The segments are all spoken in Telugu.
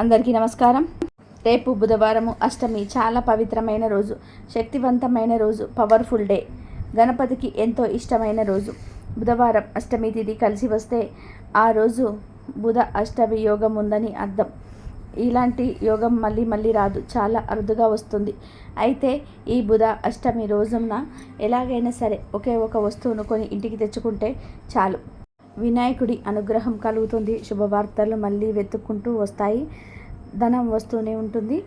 అందరికీ నమస్కారం. రేపు బుధవారము అష్టమి చాలా పవిత్రమైన రోజు శక్తివంతమైన రోజు పవర్ఫుల్ డే గణపతికి ఎంతో ఇష్టమైన రోజు. బుధవారం అష్టమి తిథి కలిసి వస్తే ఆ రోజు బుధ అష్టమి యోగం ఉందని అర్థం. ఇలాంటి యోగం మళ్ళీ మళ్ళీ రాదు చాలా అరుదుగా వస్తుంది. అయితే ఈ బుధ అష్టమి రోజున ఎలాగైనా సరే ఒకే ఒక వస్తువును కొని ఇంటికి తెచ్చుకుంటే చాలు. వినాయకుడి అనుగ్రహం కలుగుతుంది. శుభవార్తలు మళ్ళీ వెతుక్కుంటూ వస్తాయి. ధనం వస్తూనే ఉంటుంది.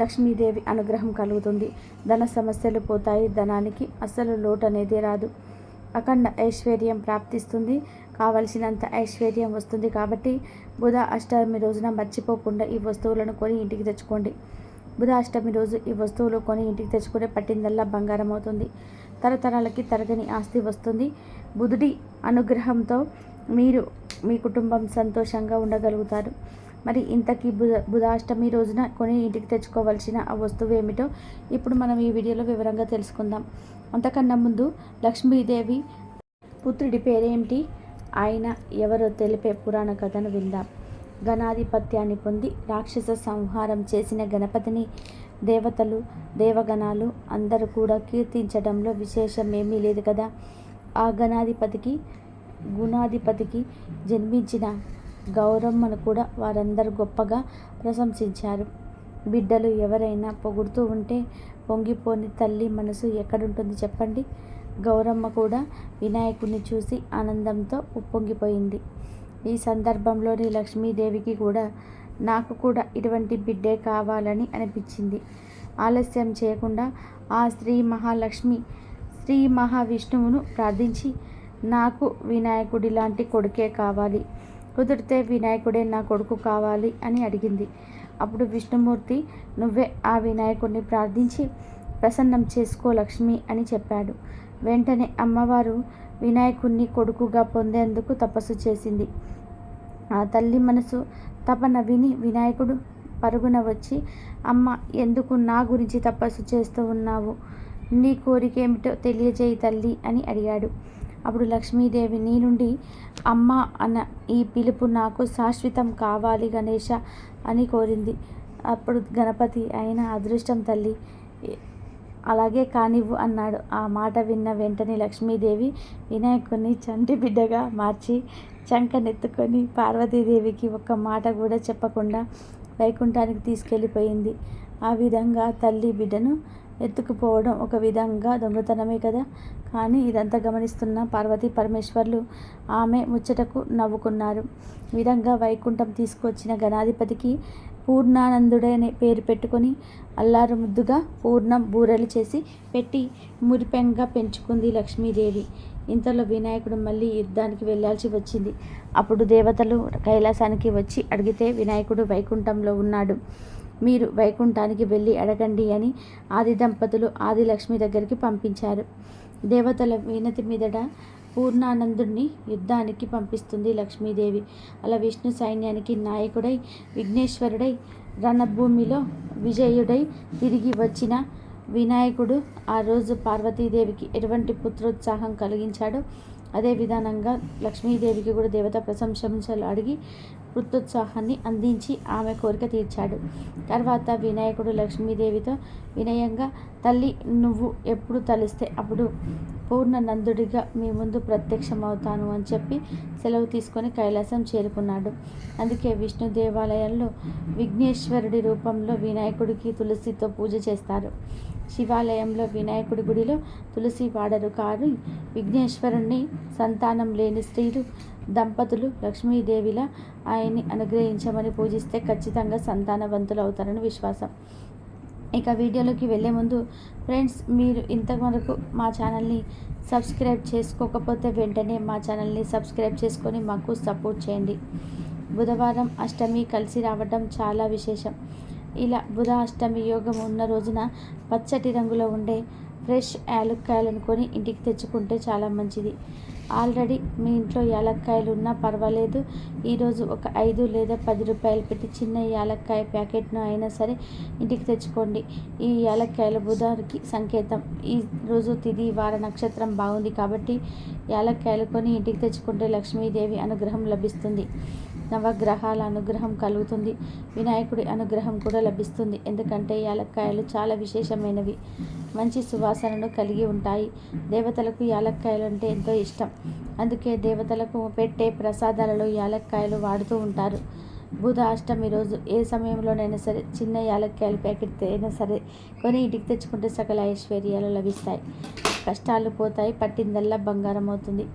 లక్ష్మీదేవి అనుగ్రహం కలుగుతుంది. ధన సమస్యలు పోతాయి. ధనానికి అసలు లోటు అనేది రాదు. అఖండ ఐశ్వర్యం ప్రాప్తిస్తుంది. కావలసినంత ఐశ్వర్యం వస్తుంది కాబట్టి బుధ అష్టమి రోజున మర్చిపోకుండా ఈ వస్తువులను కొని ఇంటికి తెచ్చుకోండి. బుధ అష్టమి రోజు ఈ వస్తువులు కొని ఇంటికి తెచ్చుకునే పట్టిందల్లా బంగారం అవుతుంది. తరతరాలకి తరగని ఆస్తి వస్తుంది. బుధుడి అనుగ్రహంతో మీరు మీ కుటుంబం సంతోషంగా ఉండగలుగుతారు. మరి ఇంతకీ బుధ బుధాష్టమి రోజున కొని ఇంటికి తెచ్చుకోవాల్సిన ఆ వస్తువు ఏమిటో ఇప్పుడు మనం ఈ వీడియోలో వివరంగా తెలుసుకుందాం. అంతకన్నా ముందు లక్ష్మీదేవి పుత్రుడి పేరేమిటి? ఆయన ఎవరో తెలిపే పురాణ కథను విందాం. గణాధిపత్యాన్ని పొంది రాక్షస సంహారం చేసిన గణపతిని దేవతలు దేవగణాలు అందరూ కూడా కీర్తించడంలో విశేషం ఏమీ లేదు కదా? ఆ గణాధిపతికి గుణాధిపతికి జన్మించిన గౌరమ్మను కూడా వారందరూ గొప్పగా ప్రశంసించారు. బిడ్డలు ఎవరైనా పొగుడుతూ ఉంటే పొంగిపోని తల్లి మనసు ఎక్కడుంటుంది చెప్పండి? గౌరమ్మ కూడా వినాయకుడిని చూసి ఆనందంతో ఉప్పొంగిపోయింది. ఈ సందర్భంలోని లక్ష్మీదేవికి కూడా నాకు కూడా ఇటువంటి బిడ్డే కావాలని అనిపించింది. ఆలస్యం చేయకుండా ఆ శ్రీ మహాలక్ష్మి శ్రీ మహావిష్ణువును ప్రార్థించి నాకు వినాయకుడి లాంటి కొడుకే కావాలి. కుదిరితే వినాయకుడే నా కొడుకు కావాలి అని అడిగింది. అప్పుడు విష్ణుమూర్తి నువ్వే ఆ వినాయకుడిని ప్రార్థించి ప్రసన్నం చేసుకో లక్ష్మి అని చెప్పాడు. వెంటనే అమ్మవారు వినాయకుడిని కొడుకుగా పొందేందుకు తపస్సు చేసింది. ఆ తల్లి మనసు తపన విని వినాయకుడు పరుగున వచ్చి అమ్మ ఎందుకు నా గురించి తపస్సు చేస్తూ ఉన్నావు? నీ కోరిక ఏమిటో తెలియజేయి తల్లి అని అడిగాడు. అప్పుడు లక్ష్మీదేవి నీ నుండి అమ్మ అన్న ఈ పిలుపు నాకు శాశ్వతం కావాలి గణేష అని కోరింది. అప్పుడు గణపతి అయిన అదృష్టం తల్లి అలాగే కానివ్వు అన్నాడు. ఆ మాట విన్న వెంటనే లక్ష్మీదేవి వినాయకుడిని చంటి బిడ్డగా మార్చి చంకనెత్తుకొని పార్వతీదేవికి ఒక్క మాట కూడా చెప్పకుండా వైకుంఠానికి తీసుకెళ్ళిపోయింది. ఆ విధంగా తల్లి బిడ్డను ఎత్తుకుపోవడం ఒక విధంగా దొంగతనమే కదా? కానీ ఇదంతా గమనిస్తున్న పార్వతీ పరమేశ్వర్లు ఆమె ముచ్చటకు నవ్వుకున్నారు. విధంగా వైకుంఠం తీసుకొచ్చిన గణాధిపతికి పూర్ణానందుడనే పేరు పెట్టుకొని అల్లారు ముద్దుగా పూర్ణం బూరెలు చేసి పెట్టి మురిపెంగా పెంచుకుంది లక్ష్మీదేవి. ఇంతలో వినాయకుడు మళ్ళీ యుద్ధానికి వెళ్ళాల్సి వచ్చింది. అప్పుడు దేవతలు కైలాసానికి వచ్చి అడిగితే వినాయకుడు వైకుంఠంలో ఉన్నాడు. మీరు వైకుంఠానికి వెళ్ళి అడగండి అని ఆది దంపతులు ఆది లక్ష్మి దగ్గరికి పంపించారు. దేవతల వినతి మీదట పూర్ణానందుడిని యుద్ధానికి పంపిస్తుంది లక్ష్మీదేవి. అలా విష్ణు సైన్యానికి నాయకుడై విఘ్నేశ్వరుడై రణభూమిలో విజయుడై తిరిగి వచ్చిన వినాయకుడు ఆ రోజు పార్వతీదేవికి ఎటువంటి పుత్రోత్సాహం కలిగించాడో అదే విధానంగా లక్ష్మీదేవికి కూడా దేవత ప్రశంసలు అడిగి వృత్తోత్సాహాన్ని అందించి ఆమె కోరిక తీర్చాడు. తర్వాత వినాయకుడు లక్ష్మీదేవితో వినయంగా తల్లి నువ్వు ఎప్పుడు తలిస్తే అప్పుడు పూర్ణ నందుడిగా మీ ముందు ప్రత్యక్షమవుతాను అని చెప్పి సెలవు తీసుకొని కైలాసం చేరుకున్నాడు. అందుకే విష్ణు దేవాలయంలో విఘ్నేశ్వరుడి రూపంలో వినాయకుడికి తులసితో పూజ చేస్తారు. శివాలయంలో వినాయకుడి గుడిలో తులసి వాడరు కారు విఘ్నేశ్వరుణ్ణి సంతానం లేని స్త్రీలు దంపతులు లక్ష్మీదేవిలా ఆయన్ని అనుగ్రహించమని పూజిస్తే ఖచ్చితంగా సంతానవంతులు అవుతారని విశ్వాసం. ఇక వీడియోలోకి వెళ్ళే ముందు ఫ్రెండ్స్ మీరు ఇంతవరకు మా ఛానల్ని సబ్స్క్రైబ్ చేసుకోకపోతే వెంటనే మా ఛానల్ని సబ్స్క్రైబ్ చేసుకొని మాకు సపోర్ట్ చేయండి. బుధవారం అష్టమి కలిసి రావడం చాలా విశేషం. ఇలా బుధ అష్టమి యోగం ఉన్న రోజున పచ్చటి రంగులో ఉండే ఫ్రెష్ యాలక్కాయలను కొని ఇంటికి తెచ్చుకుంటే చాలా మంచిది. ఆల్రెడీ మీ ఇంట్లో యాలక్కాయలు ఉన్నా పర్వాలేదు. ఈరోజు ఒక ఐదు లేదా పది రూపాయలు పెట్టి చిన్న యాలక్కాయ ప్యాకెట్ను అయినా సరే ఇంటికి తెచ్చుకోండి. ఈ యాలక్కాయల బుధానికి సంకేతం. ఈ రోజు తిది వార నక్షత్రం బాగుంది కాబట్టి యాలక్కాయలు కొని ఇంటికి తెచ్చుకుంటే లక్ష్మీదేవి అనుగ్రహం లభిస్తుంది. నవగ్రహాల అనుగ్రహం కలుగుతుంది. వినాయకుడి అనుగ్రహం కూడా లభిస్తుంది. ఎందుకంటే యాలక్కాయలు చాలా విశేషమైనవి. మంచి సువాసనను కలిగి ఉంటాయి. దేవతలకు యాలక్కాయలు అంటే ఎంతో ఇష్టం. అందుకే దేవతలకు పెట్టే ప్రసాదాలలో యాలక్కాయలు వాడుతూ ఉంటారు. బుధ అష్టమి రోజు ఏ సమయంలోనైనా సరే చిన్న యాలక్కాయల ప్యాకెట్ అయినా సరే కొని ఇంటికి తెచ్చుకుంటే సకల ఐశ్వర్యాలు లభిస్తాయి. కష్టాలు పోతాయి. పట్టిందల్లా బంగారం అవుతుంది.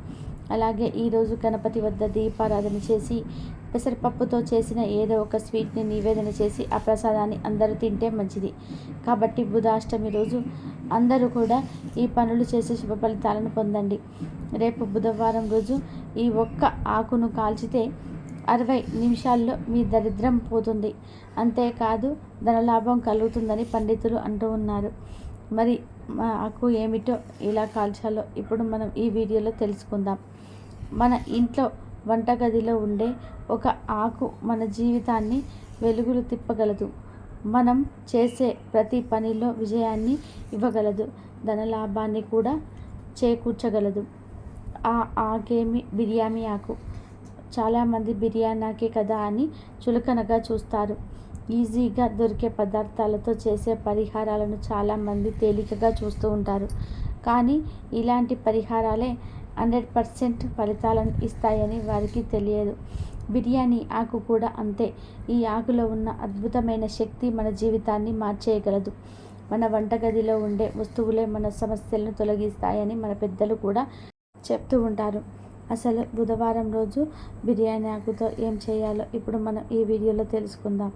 అలాగే ఈరోజు గణపతి వద్ద దీపారాధన చేసి పెసరపప్పుతో చేసిన ఏదో ఒక స్వీట్ని నివేదన చేసి ఆ ప్రసాదాన్ని అందరూ తింటే మంచిది. కాబట్టి బుధాష్టమి రోజు అందరూ కూడా ఈ పనులు చేసి శుభ ఫలితాలను పొందండి. రేపు బుధవారం రోజు ఈ ఒక్క ఆకును కాల్చితే అరవై నిమిషాల్లో మీ దరిద్రం పోతుంది. అంతేకాదు ధనలాభం కలుగుతుందని పండితులు అంటూ ఉన్నారు. మరి మా ఆకు ఏమిటో ఎలా కాల్చాలో ఇప్పుడు మనం ఈ వీడియోలో తెలుసుకుందాం. మన ఇంట్లో వంటగదిలో ఉండే ఒక ఆకు మన జీవితాన్ని వెలుగులు తిప్పగలదు. మనం చేసే ప్రతి పనిలో విజయాన్ని ఇవ్వగలదు. ధనలాభాన్ని కూడా చేకూర్చగలదు. ఆ ఆకేమి బిర్యానీ ఆకు? చాలామంది బిర్యానీ ఆకే కదా అని చులకనగా చూస్తారు. ఈజీగా దొరికే పదార్థాలతో చేసే పరిహారాలను చాలామంది తేలికగా చూస్తూ ఉంటారు. కానీ ఇలాంటి పరిహారాలే హండ్రెడ్ పర్సెంట్ ఫలితాలను ఇస్తాయని వారికి తెలియదు. బిర్యానీ ఆకు కూడా అంతే. ఈ ఆకులో ఉన్న అద్భుతమైన శక్తి మన జీవితాన్ని మార్చేయగలదు. మన వంటగదిలో ఉండే వస్తువులే మన సమస్యలను తొలగిస్తాయని మన పెద్దలు కూడా చెప్తూ ఉంటారు. అసలు బుధవారం రోజు బిర్యానీ ఆకుతో ఏం చేయాలో ఇప్పుడు మనం ఈ వీడియోలో తెలుసుకుందాం.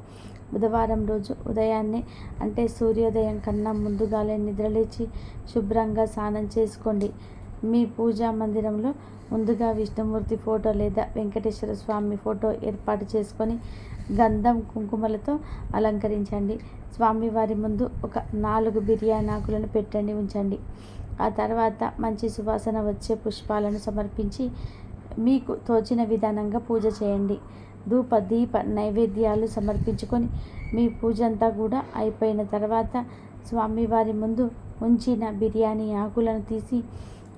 బుధవారం రోజు ఉదయాన్నే అంటే సూర్యోదయం కన్నా ముందుగాలే నిద్రలేచి శుభ్రంగా స్నానం చేసుకోండి. మీ పూజా మందిరంలో ముందుగా విష్ణుమూర్తి ఫోటో లేదా వెంకటేశ్వర స్వామి ఫోటో ఏర్పాటు చేసుకొని గంధం కుంకుమలతో అలంకరించండి. స్వామివారి ముందు ఒక నాలుగు బిర్యానీ ఆకులను పెట్టండి ఉంచండి. ఆ తర్వాత మంచి సువాసన వచ్చే పుష్పాలను సమర్పించి మీకు తోచిన విధానంగా పూజ చేయండి. ధూప దీప నైవేద్యాలు సమర్పించుకొని మీ పూజ అంతా కూడా అయిపోయిన తర్వాత స్వామివారి ముందు ఉంచిన బిర్యానీ ఆకులను తీసి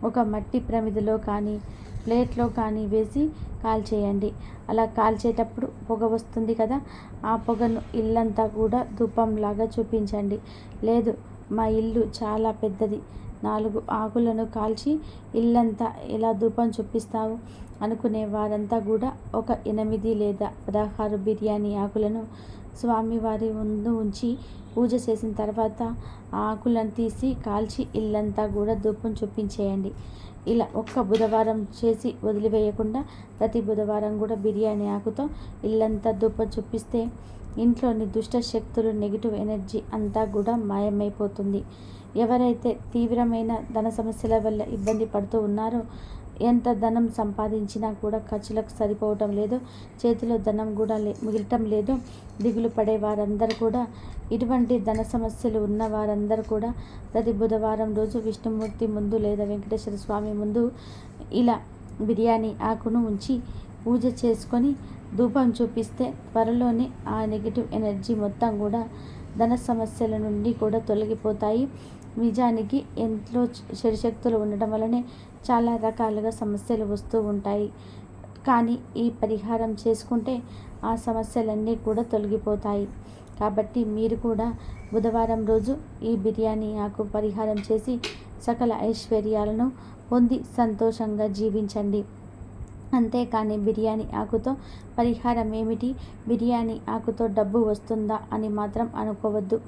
ఒక మట్టి ప్రమిదలో కానీ ప్లేట్లో కానీ వేసి కాల్చేయండి. అలా కాల్చేటప్పుడు పొగ వస్తుంది కదా ఆ పొగను ఇల్లంతా కూడా ధూపంలాగా చూపించండి. లేదు మా ఇల్లు చాలా పెద్దది. నాలుగు ఆకులను కాల్చి ఇల్లంతా ఎలా ధూపం చూపిస్తావు? అనుకునే వారంతా కూడా ఒక ఎనిమిది లేదా పదహారు బిర్యానీ ఆకులను స్వామివారి ముందు ఉంచి పూజ చేసిన తర్వాత ఆకులను తీసి కాల్చి ఇల్లంతా కూడా ధూపం చూపించేయండి ఇలా ఒక్క బుధవారం చేసి వదిలివేయకుండా ప్రతి బుధవారం కూడా బిర్యానీ ఆకుతో ఇల్లంతా ధూపం చూపిస్తే ఇంట్లోని దుష్ట శక్తులు నెగిటివ్ ఎనర్జీ అంతా కూడా మాయమైపోతుంది. ఎవరైతే తీవ్రమైన ధన సమస్యల వల్ల ఇబ్బంది పడుతూ ఉన్నారో ఎంత ధనం సంపాదించినా కూడా ఖర్చులకు సరిపోవటం లేదు చేతిలో ధనం కూడా లే మిగలటం లేదు. దిగులు పడే వారందరూ కూడా ఇటువంటి ధన సమస్యలు ఉన్న వారందరూ కూడా ప్రతి బుధవారం రోజు విష్ణుమూర్తి ముందు లేదా వెంకటేశ్వర స్వామి ముందు ఇలా బిర్యానీ ఆకును ఉంచి పూజ చేసుకొని ధూపం చూపిస్తే త్వరలోనే ఆ నెగిటివ్ ఎనర్జీ మొత్తం కూడా ధన సమస్యల నుండి కూడా తొలగిపోతాయి. నిజానికి ఎంతో చెడుశక్తులు ఉండటం వల్లనే చాలా రకాలుగా సమస్యలు వస్తూ ఉంటాయి. కానీ ఈ పరిహారం చేసుకుంటే ఆ సమస్యలన్నీ కూడా తొలగిపోతాయి. కాబట్టి మీరు కూడా బుధవారం రోజు ఈ బిర్యానీ ఆకు పరిహారం చేసి సకల ఐశ్వర్యాలను పొంది సంతోషంగా జీవించండి. అంతేకాని బిర్యానీ ఆకుతో పరిహారం ఏమిటి? బిర్యానీ ఆకుతో డబ్బు వస్తుందా అని మాత్రం అనుకోవద్దు.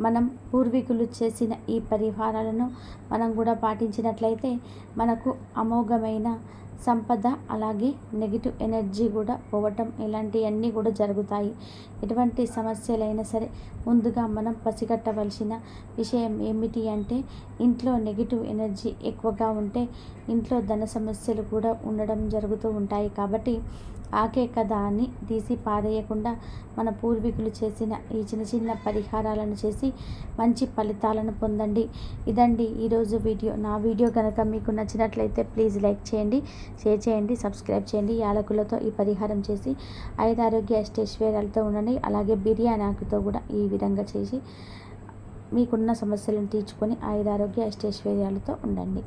మనం పూర్వీకులు చేసిన ఈ పరిహారాలను మనం కూడా పాటించినట్లయితే మనకు అమోఘమైన సంపద అలాగే నెగిటివ్ ఎనర్జీ కూడా పోవటం ఇలాంటివన్నీ కూడా జరుగుతాయి. ఎటువంటి సమస్యలైనా సరే ముందుగా మనం పసిగట్టవలసిన విషయం ఏమిటి అంటే ఇంట్లో నెగిటివ్ ఎనర్జీ ఎక్కువగా ఉంటే ఇంట్లో ధన సమస్యలు కూడా ఉండడం జరుగుతూ ఉంటాయి. కాబట్టి ఆకే కదా అని తీసి పారేయకుండా మన పూర్వీకులు చేసిన ఈ చిన్న చిన్న పరిహారాలను చేసి మంచి ఫలితాలను పొందండి. ఇదండి ఈరోజు వీడియో. నా వీడియో కనుక మీకు నచ్చినట్లయితే ప్లీజ్ లైక్ చేయండి షేర్ చేయండి సబ్స్క్రైబ్ చేయండి. యాలకులతో ఈ పరిహారం చేసి ఐదు ఆరోగ్య అష్టేశ్వరాలతో ఉండండి. అలాగే బిర్యానీ ఆకుతో కూడా ఈ విధంగా చేసి మీకున్న సమస్యలను తీర్చుకొని ఐదు ఆరోగ్య అష్టైశ్వర్యాలతో ఉండండి.